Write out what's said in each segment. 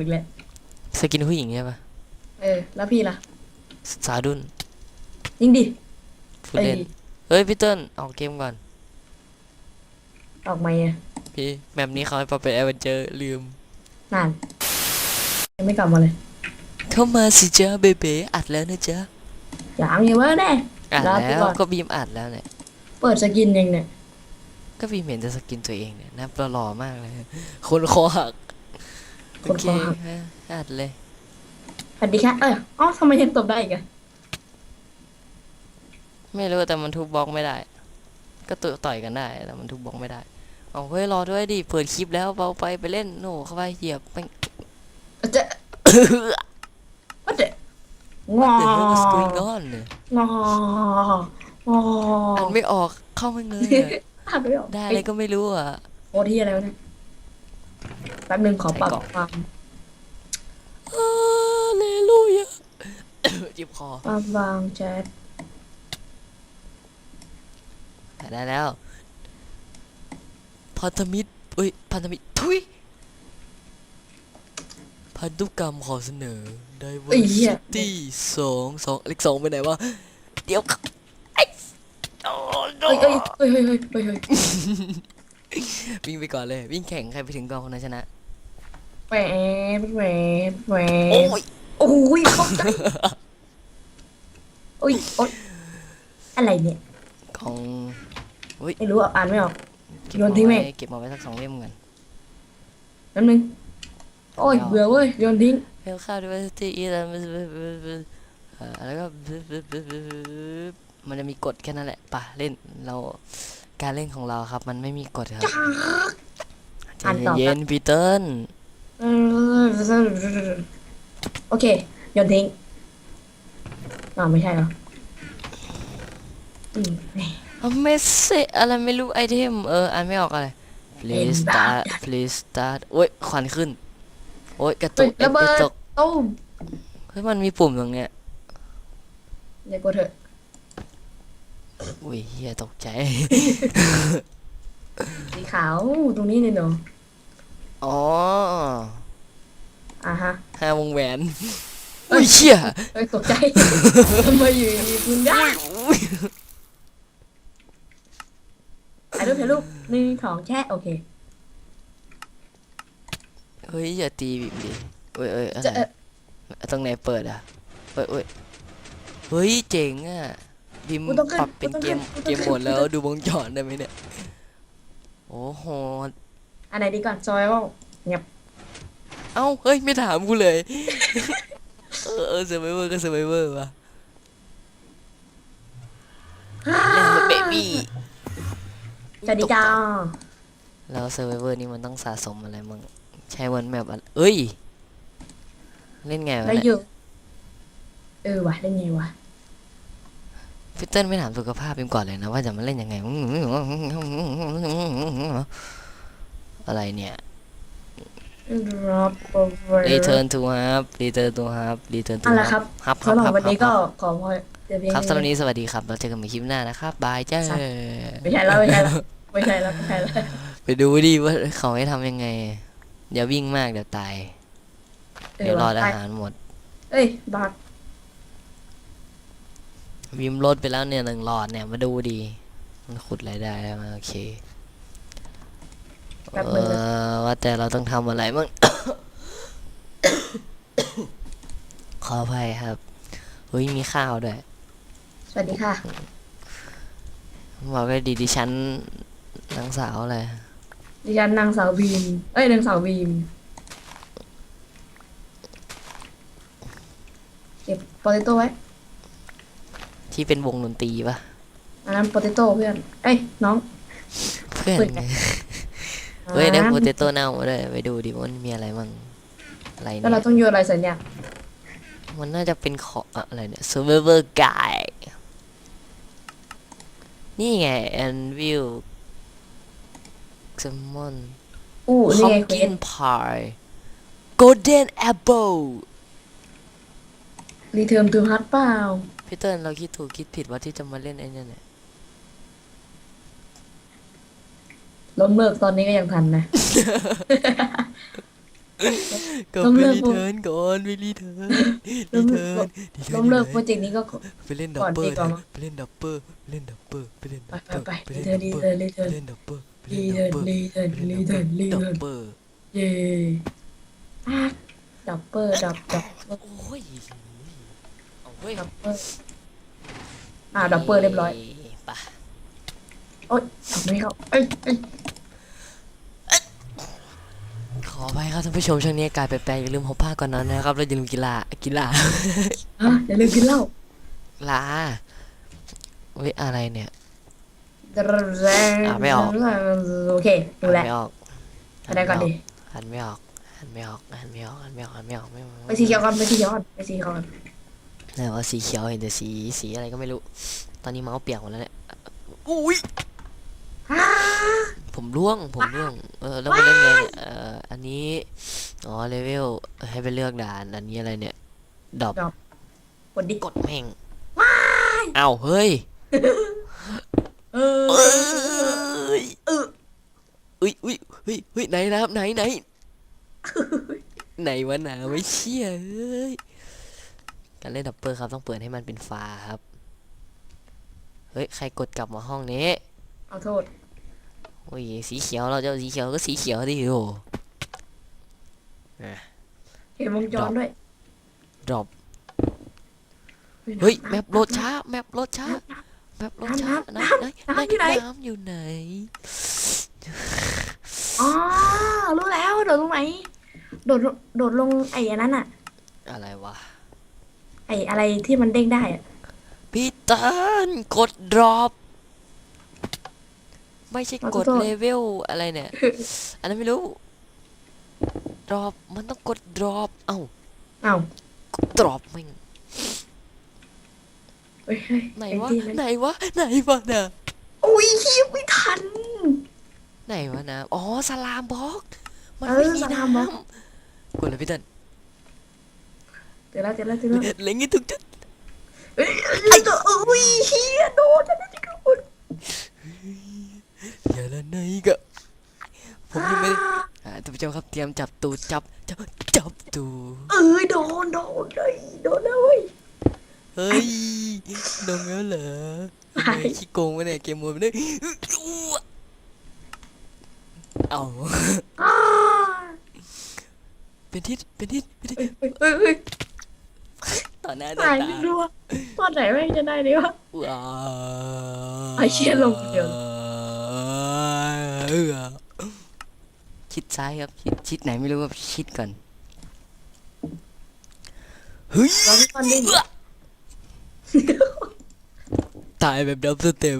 อีกแล้วสกินผู้หญิงใช่ปะเออ แล้วพี่ล่ะ สาดุนยิงดิผู้เล่นเฮ้ยพี่เติ้ลออกเกมก่อน ออกมาอะพี่แบบนี้เขาให้ปรับเป็นแอดเวนเจอร์ลืม นาน ยังไม่กลับมาเลยเข้ามาสิจ้าเบเบอัดแล้วนะจ๊ะอย่างยังวะแน่ อัดรอไปแล้วก่อนก็บีมอัดแล้วเนี่ย เปิดสกินยังเนี่ย ก็บีมเห็นแต่สกินตัวเองเนี่ยหน่าหล่อมากเลย คนคอหัก คนคอหักโเฮะอัดเลย สวัสดีค่ะเอออ๋อทำไมยังตบได้อีกอะไม่รู้แต่มันทุบบล็อกไม่ได้ ก็ต่อยต่อยกันได้แต่มันทุบบล็อกไม่ได้เอาเฮ้ยรอด้วยดิเปิดคลิปแล้วเบาไปไปเล่นโน่เข้าไปเหยียบไป เจะว่าเจะงอเดี๋ยวมันสกุยก้อนเนี่ยงองออ่านไม่ออกเข้าไม่เลยอะอ่านไม่ออกได้อะไรก็ไม่รู้อะโอ้ที่อะไรวะเนี่ย แป๊บนึงขอปรับใส่กล่องความฮาเลลูยาจิบคอความบางแจ๊ดได้แล้ว พันธมิตรเอ้ย พันธมิตร ทุย พันธุกรรมขอเสนอ diversity สองสองเลขสองไปไหนวะ เดี๋ยวไอ้โอ้โเฮ้ยเฮ้ยเฮ้ยเฮ้ยเฮ้ยเฮ้ยเฮ้ย วิ่งไปก่อนเลย วิ่งแข่งใครไปถึงก่อนคนนั้นชนะแหวบแหวบแหวโอ้บยโอ้ยเข้าใจโอ้ยโอ้ยอะไรเนี่ยของไม่รู้อะอ่านไม่ออก เก็บโยมานทิ้งไหมไว้เก็บมาไว้สักสองเล่มกันแป๊บนึงโอ้ยเบื่อเว้ยโยนทิ้งเวลค่า diversity อีแล้วแล้วก็มันจะมีกฎแค่นั้นแหละป่ะเล่นเรา การเล่นของเราครับมันไม่มีกฎครับใจอ่านต่อเย็นๆพีเติ้ลเออโอเคโยนทิ้งอ่าไม่ใช่เหรออืมอเมซอะไรไม่รู้ไอเทมเอออ่านไม่ออกอะไร please start please start โอ้ยควันขึ้น โอ้ยกระตุเฮ้ยกเอ้ยระเบิกดระตุกตุ้มเฮ้ยมันมีปุ่มตรงเนี้ยอย่ากดเถอะ อุ้ยเฮียตกใจ สีขาวตรงนี้เลยเนาะอ๋ออ่าฮะห้าวงแหวน อุ้ยเชี่ยเอ้ยตกใจ ทำไมอยู่ดีๆคุณได้อุ้ยถ่ายรูปถ่ายรูปหนึ่งสองแช่โอเค เฮ้ยอย่าตีบิบดิเอ้ยเอ้ยอะไรจะเอ่อ ตรงไหนเปิดอะเอ้ยเอ้ยเฮ้ยเจ๋งอะ บิมกูต้องขึ้นปรับเป็นกูต้องเกมขึ้นเกมโหมดแล้วดูวงจรได้ไหมเนี่ยโอ้โหอันไหนดีก่อนซอยว่าเงียบเอ้าเฮ้ยไม่ถามกูเลย เออเออเซอร์ไวเวอร์ก็เซอร์ไวเวอร์วะเบบี้สวัสดีจ้าแล้วเซอร์ไวเวอร์นี่มันต้องสะสมอะไรมั่งใช้วันแมปอะไรเอ้ย เล่นไงวะได้เนี่ยอยู่เออว่ะได้ไงวะ พี่เติ้ลไม่ถามสุขภาพพิมก่อนเลยนะว่าจะมาเล่นยังไง อะไรเนี่ยรับโอเวอร์ return to hub return to hub return to นั่นแหละครับ hub สำหรับ hub วันนี้ hub ก็ hub ขอพอเดี๋ยวเพียงครับนี้สำหรับวันนี้สวัสดีครับ เราเจอกันใหม่คลิปหน้านะครับ บายจ้าไม่ใช่แล้วไม่ใช่แล้วไม่ใช่แล้วไม่ใช่แล้วไปดูดิว่าเขาให้ทำยังไง อย่าวิ่งมากเดี๋ยวตาย เดี๋ยวรอดอาหารหมด เอ้ยบัก วิมลดไปแล้วเนี่ยหนึ่งหลอดเนี่ยมาดูดี มันขุดอะไรได้แล้วโอเคแป๊บเอนึงนะอว่าแต่เราต้องทำอะไรมั่งขออภัยครับเฮ้ยมีข้าวด้วย สวัสดีค่ะบอกเลยดีดิฉันนางสาวอะไรดิฉันนางสาวบีม เอ้ยนางสาวบีม เก็บโปเตโต้ไว้ ที่เป็นวงดนตรีปะอันนั้นโปเตโต้เพื่อน เอ้ยน้อง เพื่อนเปิดไงเฮ้ยได้อ่าโปเตโต้เน่ามาด้วยไปดูดิว่ามันมีอะไรมั่งอะไรแล้วเนี่เรายต้องโยนอะไรสัญญามันน่าจะเป็นของอะไรเนี่ย survivor guide นี่ไง anvil summon อู้นี่ไงเควส pumpkin pie golden apple รีเทิร์นทูฮัทเปล่า พี่เติ้ลเราคิดถูกคิดผิดว่าที่จะมาเล่นไอ้เนี่ยเนี่ยล้มเลิกตอนนี้ก็ยังทันนะ ก็ล้มไปเลิก รีปุ๊บเทิร์นก่อนไปรีเทิร์นล้รีมเทิร์นรีเทิร์นล้มเลิกอโปรยู่ไหนเจกต์นี้ก็ ไปเล่นดัก่บอนเบิลดีกว่ามั้งไปเล่นดับเบิลไปเล่นดับเบิลไปเล่นไปดับไปเบิลไปไปรีเล่นเทิดัร์นบรีเบิลเทิร์นไปรีเล่นเทิดัร์บนเบิลรีไปเทิเล่ร์นนดัรีบเทิร์นเบิลเย่อะดับเบิลดับดับโอ้ย เอาเฮ้ยดับเบิลอ่าดับเบิลเรียบร้อยไปโอ๊ยดับไม่เข้าเอ้ยเอ้ยขอไปครับท่านผู้ชมช่วงนี้อากาศแปลกๆอย่าลืมหอบผ้าก่อนนอนนะครับแล้วอย่าลืมกีฬากีฬาอะอย่าลืมกินเหล้าลาเฮ้ยอะไรเนี่ยแรงอะไม่ออก โอเคดูแลอ่านไม่ออกอะไรก่อนดิอ่านไม่ออกอ่านไม่ออกอ่านไม่ออกอ่านไม่ออกอ่านไม่ออกไม่ออก ไปสีเขียวก่อนไปสีเขียวก่อนไปสีเขียวก่อน แต่ว่าสีเขียวเห็นแต่สีสีอะไรก็ไม่รู้ ตอนนี้เมาส์เปียกหมดแล้วเนี่ยอุ้ยอ่าผมร่วง ผมร่วง เออแล้วมันเล่นไงเนี่ยเอ่ออันนี้ อ๋อ เลเวล ให้ไปเลือกด่าน อันนี้อะไรเนี่ย ดอบกดดิกดแม่งเอ้าเฮ้ย เออเอ้ยเอออุ้ยอุ้ยเฮ้ยเฮ้ยไหนนะครับไหนไหน ไหนวะหนาไม่เชี่ยเฮ้ย การเล่นดับเบิลครับต้องเปิดให้มันเป็นฟ้าครับ เฮ้ย ใครกดกลับมาห้องนี้ เอาโทษ โอ้ย สีเขียวเราจะเอาสีเขียวก็สีเขียวดิโอเห็นวงจรด้วย ดรอป เฮ้ย แมปโหลดช้า แมปโหลดช้า แมปโหลดช้าน้ำไหนน้ำไหนน้ำอยู่ไหนน้ำอยู่ไหน อ๋อ รู้แล้ว โดดตรงไหน โดดลงโดดลงไอ้อันนั้นอะอะไรวะ ไอ้อะไรที่มันเด้งได้อะพี่เตันกดดรอปไม่ใช่กดเลเวลอะไรเนี่ย อันนั้นไม่รู้ดรอปมันต้องกดดรอปเอ้าเอ้าดรอปแม่งเฮ้ยเฮ้ยไหนอ้วะที่ไหนวะไหนวะน่ะอุ้ยคิดไม่ทัน ไหนวะนะอ๋อสลามบล็อก มันเออไม่มีสน้ลามบล็อกำกดเลยพี่เตัน เจอแล้วเจอแล้วเจอแล้วเล็งให้ทุกจุดเอ้ยไอ้ตัวอุ้ยเฮียโดนแล้วที่กคุณอย่าละไหนก็ผมยังไม่ได้อ่าท่านผู้ชมครับเตรียมจับตูดจับจับจับตูดเอ้ยโดนโดนเลยโดนแล้วเว้ยเฮ้ยลงแล้วเหรอไปไอ้ขี้โกงวะเนี่ยเกมมวยมันเนี่ยเอาอ้าเป็นทิศเป็นทิศเป็นทิศเฮ้ยเฮ้ยเฮ้ย ต่อหน้าต่อหายตาไม่รู้ว่าตอนไหนแม่งจะได้ดีวะ ว้าไอ้เชี่ยลงคนเดียว เออชิดซ้ายครับชิดชิดไหนไม่รู้ครับชิดก่อนเฮ้ยเราพี่ตอนเด้งตายแบบดับสเต็ป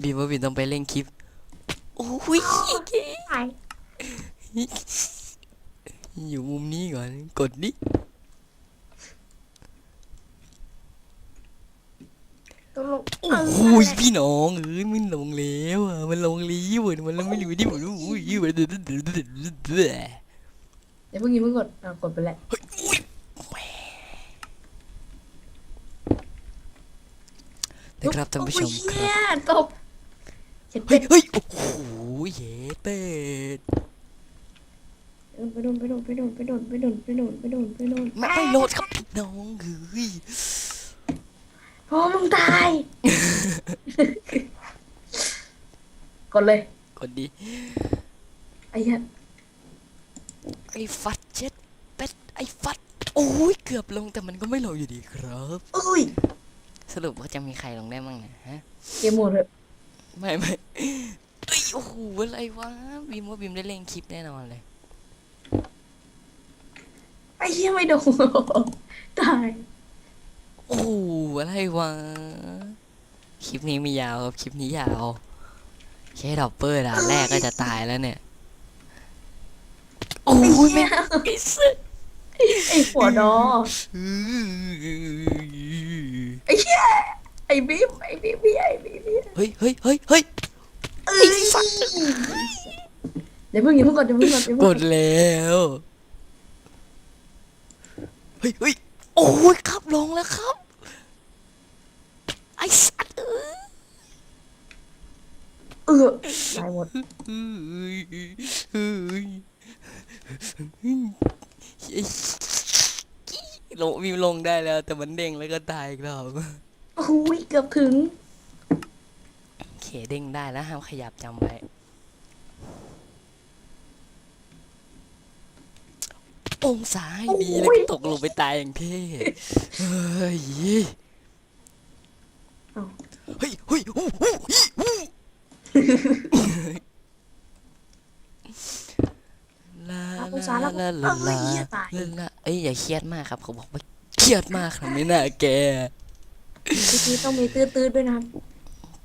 บีมว่าบีมต้องไปเล่นคลิปโอ้ยหายอยู่มุมนี้ก่อน กดดิ ต้องลง โอ้โหพี่น้องเอ้ยมันลงแล้วอะมันลงลี้วอะมันลงไม่อยู่ที่ผมโอ้ยมันเดี๋ยวเพิ่งยิงเพิ่งกดอะกดไปแล้วนะครับท่านผู้ชมคเฮีรับยตกเจ็ดเฮ้เป็ยดเฮ้ยโอ้โหเย้เป็ดไปโดนไปโดนไปโดนไปโดนไปโดนไปโดนไปโดนไปโดนไม่ไม่โหลดครับพี่น้องเฮ้ย พอมึงตาย กดเลยกดดิไอ้เหี้ยไอ้ฟัดเจ็ดเป็ดไอ้ฟัดโอ้ยเกือบลงแต่มันก็ไม่ลงอยู่ดีครับ อุ้ยสรุปว่าจะมีใครลงได้บ้างเนี่ยฮะเกมโหมดเถอะไม่ไม่เอ้ยโอ้โหอะไรวะบีมว่าบีมได้เล่นคลิปแน่นอนเลย ไอ้เหี้ยไม่โดนตาย โอ้โห อะไรวะ คลิปนี้มียาวครับ คลิปนี้ยาว แค่ดับเบิลด่านแรกก็จะตายแล้วเนี่ย โอ้ยแม่งไอ้สัสไอ้หัวดอไอ้เหี้ยไอ้บิ๊มไอ้บิ๊มพี่ไอ้บิ๊มพี่เฮ้ยเฮ้ยเฮ้ยเฮ้ยเอ้ยเดี๋ยวเพิ่งอย่าเพิ่งกดเดี๋ยวเพิ่งกดเดี๋ยวกเพิ่งกดดแล้วเฮ้ยเฮ้ยโอ้ยขับลงแล้วครับไอ้ สัตว์เออตายหมดลงวิวลงได้แล้ว แต่มันเด้งแล้วก็ตายอีกรอบโอ้ยเกือบถึงเคเด้งได้แล้วห้ามขยับจำไว้องศาให้ดีแล้วก็ตกลงไปตายอย่างเท่เฮ้ย เอ้าเฮ้ยเฮ้ยอู้หูอู้ลาอะลาองศาแล้วลาเอ้ลายลาเหี้ยตายลาลาเอ้ยอย่าเครียดมากครับ เขาบอกว่าเครียดมากนะไม่น่าแกเมื่อกี้ต้องมีตื้อๆด้วยนะครับ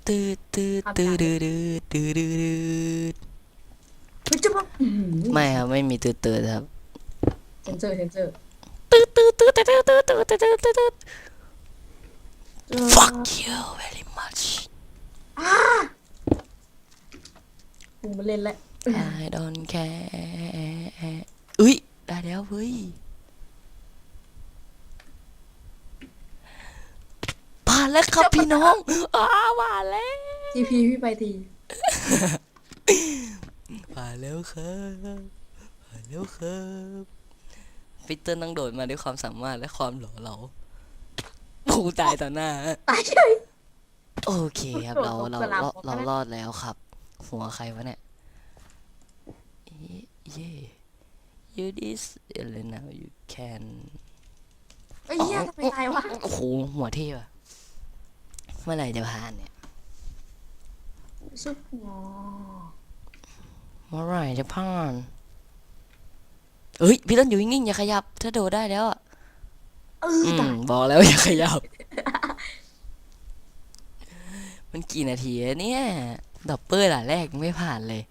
ตืดตืดครับตืดตืดตืดตืดเฮ้ยจะมาอื้อหือไม่ครับไม่มีตืดตืดครับเซนเซอร์เซนเซอร์ตืดตืดตืดตืดตืดตืดตืดตืดตืดตืดเออ fuck you very much กูมาเล่นแล้ว I don't care อุ้ยได้แล้วเฮ้ยผ่านแล้วครับพี่น้องอ้าผ่านแล้วทีพีพี่ไปที ผ่านแล้วครับผ่านแล้วครับปีเตอร์ต้องโดดมาด้วยความสามารถและความหล่อเหลา ผูตายต่อหน้า ตายเฉย โอเคครับเราเราสลับเราออกเรามาแล้วรอดแล้วครับ หัวใครวะเนี่ยเย่ you this and now you can ไอ้ยเหี้ยทำไมตายวะโอ้โหหัวเท่อะเมื่อไหร่จะผ่านเนี่ยซุปหมอเมื่อไหร่จะผ่านเฮ้ยพี่ต้นอยู่นิ่งๆอย่าขยับ ถ้าโดดได้แล้วอะ เอออืตามยบอกแล้วอย่าขยับ มันกี่นาทีแล้วเนี่ยดับเบิลด่านแรกยังไม่ผ่านเลย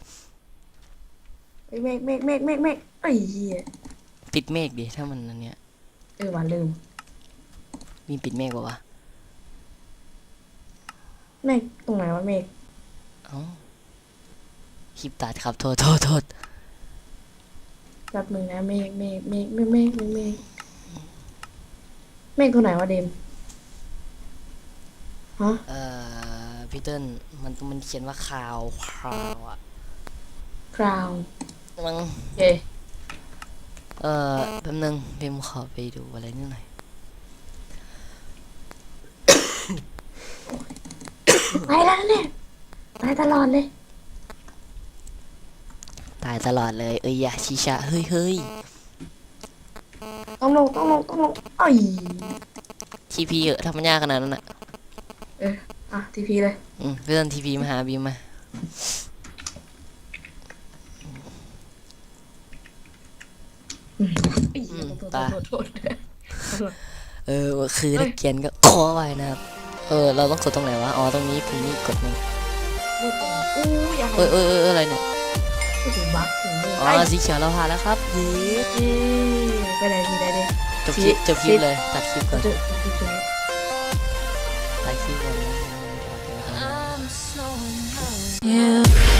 ไอ้เมฆเมฆเมฆเมฆเมฆไอ้เหี้ยปิดเมฆดิถ้ามันอันเนี้ย เออวันลืมมีปิดเมฆปะวะเมฆตรงไหนวะเมฆเอ้าคลิปตัดครับโทษโทษโทษ แป๊บนึงนะเมฆเมฆเมฆเมฆเมฆเมฆ เมฆเมฆตัวไหนวะเดมฮะเอ่อพี่เติ้ลมันมันเขียนว่าคาวคาวอะคราวมันโอเคเอ่อแป๊บนึงพิมขอไปดูอะไรนิดหน่อยไปแล้วเนี่ยไปตลอดเลย ตายตลอดเลยเอ้ยอย่าชิชะเฮ้ยเฮ้ยต้องลงต้องลงต้องลง ไอ้ยทีพีเยอะทำมันยากขนาดนั้นอะเอออะทีพีเลย อืมพี่เติ้ลทีพีมาหาบีมมาไอ้เหี้ยอืมโทษตาโทษโทษโทษเออคือเอ้นัยกเกียนก็ขอไว้นะครับ เออ เราต้องกดตรงไหนวะ อ๋อ ตรงนี้ปุ่มนี้กดหนึ่งพูดตรงอู้อย่าให้เอ้ยเอ้ยเอ้ยเอ้ยอะไรเนี่ยพูดถึงบั๊กถึงเรื่องอ๋อไอ้สีเขียวเราผ่านแล้วครับเย้เอ้ยไปไหนทีไหนดิ จบคลิปสีจบคลิปเลยตัดคลิปก่อนจุดจุดจุดตัดคลิปก่อนนะ You